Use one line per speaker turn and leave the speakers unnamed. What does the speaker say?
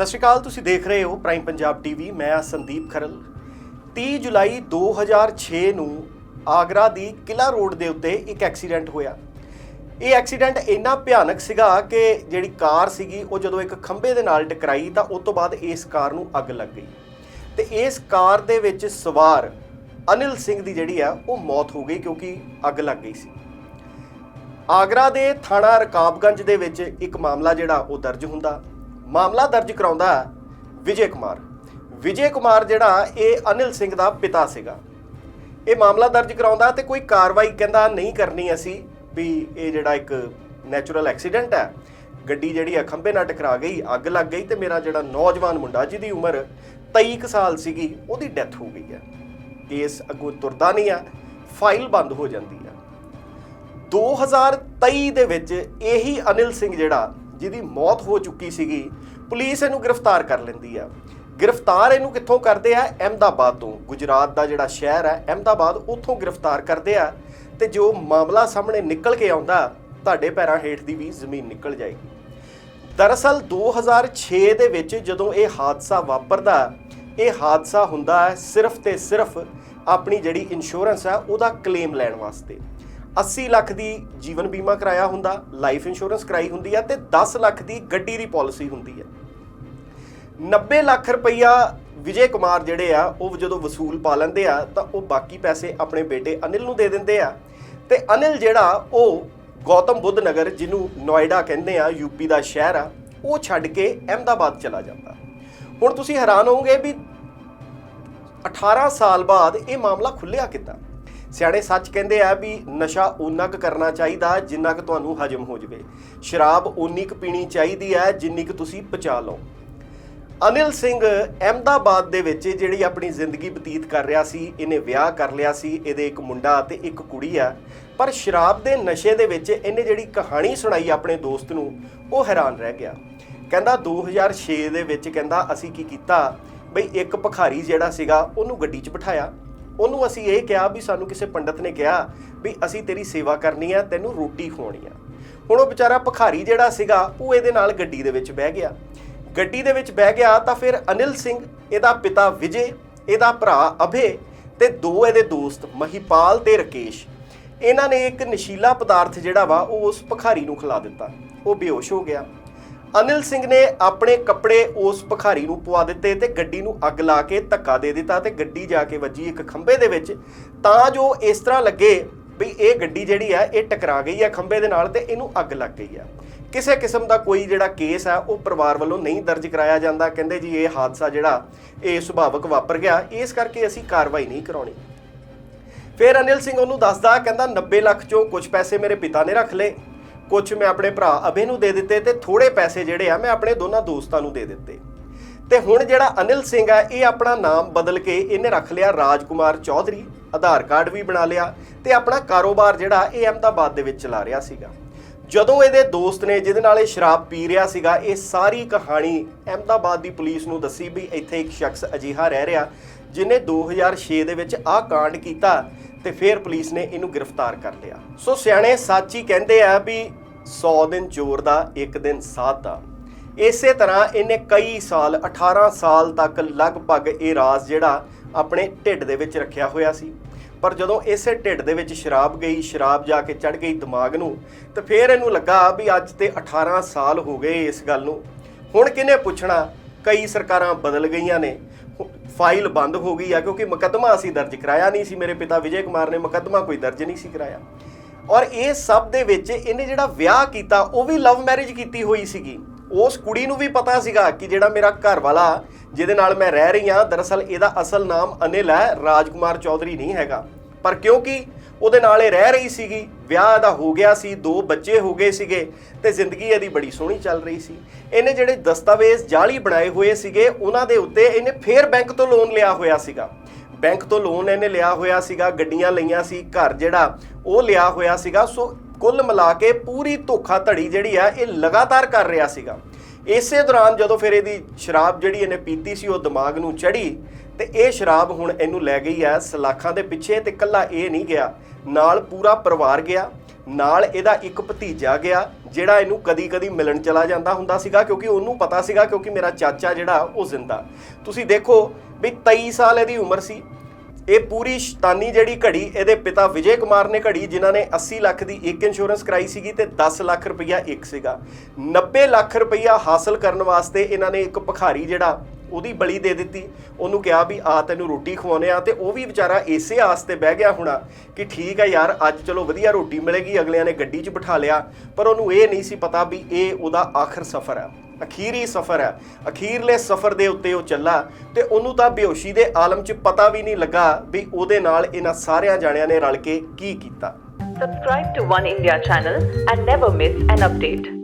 ਸਤਿ ਸ਼੍ਰੀ ਅਕਾਲ, ਤੁਸੀਂ ਦੇਖ ਰਹੇ ਹੋ ਪ੍ਰਾਈਮ ਪੰਜਾਬ ਟੀਵੀ ਮੈਂ ਹਾਂ ਸੰਦੀਪ ਖਰਲ। 30 ਜੁਲਾਈ 2006 ਨੂੰ ਆਗਰਾ ਦੀ ਕਿਲਾ ਰੋਡ ਦੇ ਉੱਤੇ ਇੱਕ ਐਕਸੀਡੈਂਟ ਹੋਇਆ। ਇਹ ਐਕਸੀਡੈਂਟ ਇੰਨਾ ਭਿਆਨਕ ਸੀਗਾ ਕਿ ਜਿਹੜੀ ਕਾਰ ਸੀਗੀ, ਉਹ ਜਦੋਂ ਇੱਕ ਖੰਭੇ ਦੇ ਨਾਲ ਟਕਰਾਈ ਤਾਂ ਉਸ ਤੋਂ ਬਾਅਦ ਇਸ ਕਾਰ ਨੂੰ ਅੱਗ ਲੱਗ ਗਈ। ਤੇ ਇਸ ਕਾਰ ਦੇ ਵਿੱਚ ਸਵਾਰ ਅਨਿਲ ਸਿੰਘ ਦੀ ਜਿਹੜੀ ਆ, ਉਹ ਮੌਤ ਹੋ ਗਈ ਕਿਉਂਕਿ ਅੱਗ ਲੱਗ ਗਈ ਸੀ। ਆਗਰਾ ਦੇ ਥਾਣਾ ਰਕਾਬਗੰਜ ਦੇ ਵਿੱਚ ਇੱਕ ਮਾਮਲਾ ਜਿਹੜਾ, ਉਹ ਦਰਜ ਹੁੰਦਾ। ਮਾਮਲਾ ਦਰਜ ਕਰਾਉਂਦਾ ਵਿਜੇ ਕੁਮਾਰ। ਵਿਜੇ ਕੁਮਾਰ ਜਿਹੜਾ, ਇਹ ਅਨਿਲ ਸਿੰਘ ਦਾ ਪਿਤਾ ਸੀਗਾ। ਇਹ ਮਾਮਲਾ ਦਰਜ ਕਰਾਉਂਦਾ ਤੇ ਕੋਈ ਕਾਰਵਾਈ ਕਹਿੰਦਾ ਨਹੀਂ ਕਰਨੀ ਅਸੀਂ ਵੀ ਇਹ ਜਿਹੜਾ ਇੱਕ ਨੈਚੁਰਲ ਐਕਸੀਡੈਂਟ ਹੈ। ਗੱਡੀ ਜਿਹੜੀ ਆ, ਖੰਭੇ ਨਾਲ ਟਕਰਾ ਗਈ, ਅੱਗ ਲੱਗ ਗਈ ਤੇ ਮੇਰਾ ਜਿਹੜਾ ਨੌਜਵਾਨ ਮੁੰਡਾ ਜਿਹਦੀ ਉਮਰ 23 ਕੁ ਸਾਲ ਸੀਗੀ, ਉਹਦੀ ਡੈਥ ਹੋ ਗਈ ਹੈ। ਕੇਸ ਅੱਗੋਂ ਤੁਰਦਾ ਨਹੀਂ ਆ ਫਾਈਲ ਬੰਦ ਹੋ ਜਾਂਦੀ ਆ। 2023 ਦੇ ਵਿੱਚ ਇਹੀ ਅਨਿਲ ਸਿੰਘ ਜਿਹੜਾ ਜਿਹਦੀ ਮੌਤ ਹੋ ਚੁੱਕੀ ਸੀਗੀ, ਪੁਲਿਸ ਇਹਨੂੰ ਗ੍ਰਿਫਤਾਰ ਕਰ ਲੈਂਦੀ ਆ। ਗ੍ਰਿਫਤਾਰ ਇਹਨੂੰ ਕਿੱਥੋਂ ਕਰਦੇ ਆ? ਅਹਿਮਦਾਬਾਦ ਤੋਂ। ਗੁਜਰਾਤ ਦਾ ਜਿਹੜਾ ਸ਼ਹਿਰ ਹੈ ਅਹਿਮਦਾਬਾਦ ਉੱਥੋਂ ਗ੍ਰਿਫਤਾਰ ਕਰਦੇ ਆ ਤੇ ਜੋ ਮਾਮਲਾ ਸਾਹਮਣੇ ਨਿਕਲ ਕੇ ਆਉਂਦਾ, ਤੁਹਾਡੇ ਪੈਰਾਂ ਹੇਠ ਦੀ ਵੀ ਜ਼ਮੀਨ ਨਿਕਲ ਜਾਏਗੀ। ਦਰਅਸਲ 2006 ਦੇ ਵਿੱਚ ਜਦੋਂ ਇਹ ਹਾਦਸਾ ਵਾਪਰਦਾ, ਇਹ ਹਾਦਸਾ ਹੁੰਦਾ ਹੈ ਸਿਰਫ ਤੇ ਸਿਰਫ ਆਪਣੀ ਜਿਹੜੀ ਇੰਸ਼ੋਰੈਂਸ ਹੈ ਉਹਦਾ ਕਲੇਮ ਲੈਣ ਵਾਸਤੇ। 80 ਲੱਖ ਦੀ ਜੀਵਨ ਬੀਮਾ ਕਰਾਇਆ ਹੁੰਦਾ ਲਾਈਫ ਇੰਸ਼ੋਰੈਂਸ ਕਰਾਈ ਹੁੰਦੀ ਆ ਤੇ 10 ਲੱਖ ਦੀ ਗੱਡੀ ਦੀ ਪਾਲਿਸੀ ਹੁੰਦੀ ਹੈ 90 ਲੱਖ ਰੁਪਈਆ ਵਿਜੇ ਕੁਮਾਰ ਜਿਹੜੇ ਆ, ਉਹ ਜਦੋਂ ਵਸੂਲ ਪਾ ਲੈਂਦੇ ਆ, ਤਾਂ ਉਹ ਬਾਕੀ ਪੈਸੇ ਆਪਣੇ ਬੇਟੇ ਅਨਿਲ ਨੂੰ ਦੇ ਦਿੰਦੇ ਆ। ਤੇ ਅਨਿਲ ਜਿਹੜਾ, ਉਹ ਗੌਤਮ ਬੁੱਧ ਨਗਰ, ਜਿਹਨੂੰ ਨੋਇਡਾ ਕਹਿੰਦੇ ਆ ਯੂਪੀ ਦਾ ਸ਼ਹਿਰ ਆ, ਉਹ ਛੱਡ ਕੇ ਅਹਿਮਦਾਬਾਦ ਚਲਾ ਜਾਂਦਾ। ਹੁਣ ਤੁਸੀਂ ਹੈਰਾਨ ਹੋਵੋਗੇ ਵੀ 18 ਸਾਲ ਬਾਅਦ ਇਹ ਮਾਮਲਾ ਖੁੱਲਿਆ ਕਿੱਦਾਂ? ਸਿਆਣੇ ਸੱਚ ਕਹਿੰਦੇ ਆ ਵੀ ਨਸ਼ਾ ਓਨਾ ਕੁ ਕਰਨਾ ਚਾਹੀਦਾ ਜਿੰਨਾ ਕੁ ਤੁਹਾਨੂੰ ਹਜਮ ਹੋ ਜਵੇ। ਸ਼ਰਾਬ ਓਨੀ ਕੁ ਪੀਣੀ ਚਾਹੀਦੀ ਹੈ ਜਿੰਨੀ ਕੁ ਤੁਸੀਂ ਪਚਾ ਲਓ। ਅਨਿਲ ਸਿੰਘ ਅਹਿਮਦਾਬਾਦ ਦੇ ਵਿੱਚ ਜਿਹੜੀ ਆਪਣੀ ਜ਼ਿੰਦਗੀ ਬਤੀਤ ਕਰ ਰਿਹਾ ਸੀ, ਇਹਨੇ ਵਿਆਹ ਕਰ ਲਿਆ ਸੀ, ਇਹਦੇ ਇੱਕ ਮੁੰਡਾ ਤੇ ਇੱਕ ਕੁੜੀ ਆ। ਪਰ ਸ਼ਰਾਬ ਦੇ ਨਸ਼ੇ ਦੇ ਵਿੱਚ ਇਹਨੇ ਜਿਹੜੀ ਕਹਾਣੀ ਸੁਣਾਈ ਆਪਣੇ ਦੋਸਤ ਨੂੰ, ਉਹ ਹੈਰਾਨ ਰਹਿ ਗਿਆ। ਕਹਿੰਦਾ 2006 ਦੇ ਵਿੱਚ ਕਹਿੰਦਾ ਅਸੀਂ ਕੀ ਕੀਤਾ? ਬਈ ਇੱਕ ਭਖਾਰੀ ਜਿਹੜਾ ਸੀਗਾ, ਉਹਨੂੰ ਗੱਡੀ 'ਚ ਬਿਠਾਇਆ। ਉਹਨੂੰ ਅਸੀਂ ਇਹ ਕਿਹਾ ਵੀ ਸਾਨੂੰ ਕਿਸੇ ਪੰਡਤ ਨੇ ਕਿਹਾ ਵੀ ਅਸੀਂ ਤੇਰੀ ਸੇਵਾ ਕਰਨੀ ਆ, ਤੈਨੂੰ ਰੋਟੀ ਖਵਾਉਣੀ ਆ। ਹੁਣ ਉਹ ਵਿਚਾਰਾ ਭਖਾਰੀ ਜਿਹੜਾ ਸੀਗਾ, ਉਹ ਇਹਦੇ ਨਾਲ ਗੱਡੀ ਦੇ ਵਿੱਚ ਬਹਿ ਗਿਆ। ਗੱਡੀ ਦੇ ਵਿੱਚ ਬਹਿ ਗਿਆ ਤਾਂ ਫਿਰ ਅਨਿਲ ਸਿੰਘ, ਇਹਦਾ ਪਿਤਾ ਵਿਜੇ, ਇਹਦਾ ਭਰਾ ਅਭੇ ਤੇ ਦੋ ਇਹਦੇ ਦੋਸਤ, ਮਹੀਪਾਲ ਤੇ ਰਕੇਸ਼। ਇਹਨਾਂ ਨੇ ਇੱਕ ਨਸ਼ੀਲਾ ਪਦਾਰਥ ਜਿਹੜਾ ਵਾ, ਉਹ ਉਸ ਭਖਾਰੀ ਨੂੰ ਖਿਲਾ ਦਿੱਤਾ। ਉਹ ਬੇਹੋਸ਼ ਹੋ ਗਿਆ। ਅਨਿਲ ਸਿੰਘ ਨੇ ਆਪਣੇ ਕੱਪੜੇ ਉਸ ਭਖਾਰੀ ਨੂੰ ਪਵਾ ਦਿੱਤੇ ਤੇ ਗੱਡੀ ਨੂੰ ਅੱਗ ਲਾ ਕੇ ਧੱਕਾ ਦੇ ਦਿੱਤਾ ਤੇ ਗੱਡੀ ਜਾ ਕੇ ਵੱਜੀ ਇੱਕ ਖੰਭੇ ਦੇ ਵਿੱਚ। ਤਾਂ ਜੋ ਇਸ ਤਰ੍ਹਾਂ ਲੱਗੇ ਵੀ ਇਹ ਗੱਡੀ ਜਿਹੜੀ ਆ, ਇਹ ਟਕਰਾ ਗਈ ਆ ਖੰਭੇ ਦੇ ਨਾਲ ਤੇ ਇਹਨੂੰ ਅੱਗ ਲੱਗ ਗਈ ਆ। ਕਿਸੇ ਕਿਸਮ ਦਾ ਕੋਈ ਜਿਹੜਾ ਕੇਸ ਆ, ਉਹ ਪਰਿਵਾਰ ਵੱਲੋਂ ਨਹੀਂ ਦਰਜ ਕਰਾਇਆ ਜਾਂਦਾ। ਕਹਿੰਦੇ ਜੀ ਇਹ ਹਾਦਸਾ ਜਿਹੜਾ, ਇਹ ਸੁਭਾਵਕ ਵਾਪਰ ਗਿਆ। ਇਸ ਕਰਕੇ ਅਸੀਂ ਕਾਰਵਾਈ ਨਹੀਂ ਕਰਾਉਣੀ। ਫਿਰ ਅਨਿਲ ਸਿੰਘ ਉਹਨੂੰ ਦੱਸਦਾ, ਕਹਿੰਦਾ 90 ਲੱਖ ਚੋਂ ਕੁਝ ਪੈਸੇ ਮੇਰੇ ਪਿਤਾ ਨੇ ਰੱਖ ਲਏ। ਕੁਝ ਮੈਂ ਆਪਣੇ ਭਰਾ ਅਭੇ ਨੂੰ ਦੇ ਦਿੱਤੇ ਤੇ ਥੋੜੇ ਪੈਸੇ ਜਿਹੜੇ ਆ ਮੈਂ ਆਪਣੇ ਦੋਨਾਂ ਦੋਸਤਾਂ ਨੂੰ ਦੇ ਦਿੱਤੇ। ਤੇ ਹੁਣ ਜਿਹੜਾ ਅਨਿਲ ਸਿੰਘ ਆ, ਇਹ ਆਪਣਾ ਨਾਮ ਬਦਲ ਕੇ ਇਹਨੇ ਰੱਖ ਲਿਆ ਰਾਜਕੁਮਾਰ ਚੌਧਰੀ, ਆਧਾਰ ਕਾਰਡ ਵੀ ਬਣਾ ਲਿਆ ਤੇ ਆਪਣਾ ਕਾਰੋਬਾਰ ਜਿਹੜਾ ਇਹ ਅਹਿਮਦਾਬਾਦ ਦੇ ਵਿੱਚ ਚਲਾ ਰਿਹਾ ਸੀਗਾ। ਜਦੋਂ ਇਹਦੇ ਦੋਸਤ ਨੇ ਜਿਹਦੇ ਨਾਲ ਇਹ ਸ਼ਰਾਬ ਪੀ ਰਿਹਾ ਸੀਗਾ, ਇਹ ਸਾਰੀ ਕਹਾਣੀ ਅਹਿਮਦਾਬਾਦ ਦੀ ਪੁਲਿਸ ਨੂੰ ਦੱਸੀ ਵੀ ਇੱਥੇ ਇੱਕ ਸ਼ਖਸ ਅਜੀਹਾ ਰਹਿ ਰਿਹਾ ਜਿਨੇ 2006 ਦੇ ਵਿੱਚ ਆਹ ਕਾਂਡ ਕੀਤਾ ਤੇ ਫਿਰ ਪੁਲਿਸ ਨੇ ਇਹਨੂੰ ਗ੍ਰਿਫਤਾਰ ਕਰ ਲਿਆ। ਸੋ ਸਿਆਣੇ ਸੱਚ ਹੀ ਕਹਿੰਦੇ ਆ ਵੀ 100 ਦਿਨ ਚੋਰ ਦਾ, ਇੱਕ ਦਿਨ ਸਾਧ ਦਾ। ਇਸੇ ਤਰ੍ਹਾਂ ਇਹਨੇ ਕਈ ਸਾਲ 18 ਸਾਲ ਤੱਕ ਲਗਭਗ ਇਹ ਰਾਜ਼ ਜਿਹੜਾ ਆਪਣੇ ਢਿੱਡ ਦੇ ਵਿੱਚ ਰੱਖਿਆ ਹੋਇਆ ਸੀ। ਪਰ ਜਦੋਂ ਇਸੇ ਢਿੱਡ ਦੇ ਵਿੱਚ ਸ਼ਰਾਬ ਗਈ, ਸ਼ਰਾਬ ਜਾ ਕੇ ਚੜ ਗਈ ਦਿਮਾਗ ਨੂੰ, ਤੇ ਫਿਰ ਇਹਨੂੰ ਲੱਗਾ ਵੀ ਅੱਜ ਤੇ 18 ਸਾਲ ਹੋ ਗਏ ਇਸ ਗੱਲ ਨੂੰ। ਹੁਣ ਕਿਹਨੇ ਪੁੱਛਣਾ? ਕਈ ਸਰਕਾਰਾਂ ਬਦਲ ਗਈਆਂ ਨੇ। ਫਾਈਲ ਬੰਦ ਹੋ ਗਈ ਆ, ਕਿਉਂਕਿ ਮੁਕੱਦਮਾ ਅਸੀਂ ਦਰਜ ਕਰਾਇਆ ਨਹੀਂ ਸੀ। ਮੇਰੇ ਪਿਤਾ ਵਿਜੇ ਕੁਮਾਰ ਨੇ ਮੁਕੱਦਮਾ ਕੋਈ ਦਰਜ ਨਹੀਂ ਸੀ ਕਰਾਇਆ। ਔਰ ਇਹ ਸਭ ਦੇ ਵਿੱਚ ਇਹਨੇ ਜਿਹੜਾ ਵਿਆਹ ਕੀਤਾ, ਉਹ ਵੀ ਲਵ ਮੈਰਿਜ ਕੀਤੀ ਹੋਈ ਸੀਗੀ। ਉਸ ਕੁੜੀ ਨੂੰ ਵੀ ਪਤਾ ਸੀਗਾ ਕਿ ਜਿਹੜਾ ਮੇਰਾ ਘਰ ਵਾਲਾ ਜਿਹਦੇ ਨਾਲ ਮੈਂ ਰਹਿ ਰਹੀ ਹਾਂ, ਦਰਅਸਲ ਇਹਦਾ ਅਸਲ ਨਾਮ ਅਨਿਲ ਹੈ, ਰਾਜਕੁਮਾਰ ਚੌਧਰੀ ਨਹੀਂ ਹੈਗਾ। ਪਰ ਕਿਉਂਕਿ ਉਹਦੇ ਨਾਲ ਇਹ ਰਹਿ ਰਹੀ ਸੀਗੀ, ਵਿਆਹ ਦਾ ਹੋ ਗਿਆ ਸੀ, ਦੋ ਬੱਚੇ ਹੋ ਗਏ ਸੀਗੇ ਤੇ ਜ਼ਿੰਦਗੀ ਇਹਦੀ ਬੜੀ ਸੋਹਣੀ ਚੱਲ ਰਹੀ ਸੀ। ਇਹਨੇ ਜਿਹੜੇ ਦਸਤਾਵੇਜ਼ ਜਾਲੀ ਬਣਾਏ ਹੋਏ ਸੀਗੇ, ਉਹਨਾਂ ਦੇ ਉੱਤੇ ਇਹਨੇ ਫੇਰ ਬੈਂਕ ਤੋਂ ਲੋਨ ਲਿਆ ਹੋਇਆ ਸੀਗਾ। ਬੈਂਕ ਤੋਂ ਲੋਨ ਇਹਨੇ ਲਿਆ ਹੋਇਆ ਸੀਗਾ, ਗੱਡੀਆਂ ਲਈਆਂ ਸੀ, ਘਰ ਜਿਹੜਾ ਉਹ ਲਿਆ ਹੋਇਆ ਸੀਗਾ। ਸੋ ਕੁੱਲ ਮਿਲਾ ਕੇ ਪੂਰੀ ਧੋਖਾ ਧੜੀ ਜਿਹੜੀ ਆ, ਇਹ ਲਗਾਤਾਰ ਕਰ ਰਿਹਾ ਸੀਗਾ। ਇਸੇ ਦੌਰਾਨ ਜਦੋਂ ਫਿਰ ਇਹਦੀ ਸ਼ਰਾਬ ਜਿਹੜੀ ਇਹਨੇ ਪੀਤੀ ਸੀ, ਉਹ ਦਿਮਾਗ ਨੂੰ ਚੜੀ ਤੇ ਇਹ ਸ਼ਰਾਬ ਹੁਣ ਇਹਨੂੰ ਲੈ ਗਈ ਹੈ ਸਲਾਖਾਂ ਦੇ ਪਿੱਛੇ ਤੇ ਕੱਲਾ ਇਹ ਨਹੀਂ ਗਿਆ। ਨਾਲ ਪੂਰਾ ਪਰਿਵਾਰ ਗਿਆ। ਨਾਲ ਇਹਦਾ ਇੱਕ ਭਤੀਜਾ ਗਿਆ, ਜਿਹੜਾ ਇਹਨੂੰ ਕਦੀ-ਕਦੀ ਮਿਲਣ ਚਲਾ ਜਾਂਦਾ ਹੁੰਦਾ ਸੀਗਾ, ਕਿਉਂਕਿ ਉਹਨੂੰ ਪਤਾ ਸੀਗਾ, ਕਿਉਂਕਿ ਮੇਰਾ ਚਾਚਾ ਜਿਹੜਾ, ਉਹ ਜ਼ਿੰਦਾ। ਤੁਸੀਂ ਦੇਖੋ ਵੀ 23 ਸਾਲ ਇਹਦੀ ਉਮਰ ਸੀ। ਇਹ ਪੂਰੀ ਸ਼ਤਾਨੀ ਜਿਹੜੀ ਘੜੀ, ਇਹਦੇ ਪਿਤਾ ਵਿਜੇ ਕੁਮਾਰ ਨੇ ਘੜੀ, ਜਿਨ੍ਹਾਂ ਨੇ 80 ਲੱਖ ਦੀ ਇੱਕ ਇੰਸ਼ੋਰੈਂਸ ਕਰਾਈ ਸੀਗੀ ਤੇ 10 ਲੱਖ ਰੁਪਈਆ ਇੱਕ ਸੀਗਾ। 90 ਲੱਖ ਰੁਪਈਆ ਹਾਸਲ ਕਰਨ ਵਾਸਤੇ ਇਹਨਾਂ ਨੇ ਇੱਕ ਭਖਾਰੀ ਜਿਹੜਾ ਉਹਦੀ ਬਲੀ ਦੇ ਦਿੱਤੀ। ਉਹਨੂੰ ਕਿਹਾ ਵੀ, ਆ ਤੈਨੂੰ ਰੋਟੀ ਖਵਾਉਨੇ ਆ। ਤੇ ਉਹ ਵੀ ਵਿਚਾਰਾ ਇਸੇ ਆਸ ਤੇ ਬਹਿ ਗਿਆ ਹੋਣਾ ਕਿ ਠੀਕ ਹੈ ਯਾਰ, ਅੱਜ ਚਲੋ ਵਧੀਆ ਰੋਟੀ ਮਿਲੇਗੀ, ਅਗਲਿਆਂ ਨੇ ਗੱਡੀ 'ਚ ਬਿਠਾ ਲਿਆ। ਪਰ ਉਹਨੂੰ ਇਹ ਨਹੀਂ ਸੀ ਪਤਾ ਵੀ ਇਹ ਉਹਦਾ ਆਖਰ ਸਫ਼ਰ ਹੈ ਅਖੀਰੀ ਸਫ਼ਰ ਹੈ ਅਖੀਰਲੇ ਸਫ਼ਰ ਦੇ ਉੱਤੇ ਉਹ ਚੱਲਾ ਤੇ ਉਹਨੂੰ ਤਾਂ ਬੇਹੋਸ਼ੀ ਦੇ ਆਲਮ 'ਚ ਪਤਾ ਵੀ ਨਹੀਂ ਲੱਗਾ ਵੀ ਉਹਦੇ ਨਾਲ ਇਹਨਾਂ ਸਾਰਿਆਂ ਜਾਣਿਆਂ ਨੇ ਰਲ ਕੇ ਕੀ ਕੀਤਾ।
Subscribe to One India channel and never miss an update.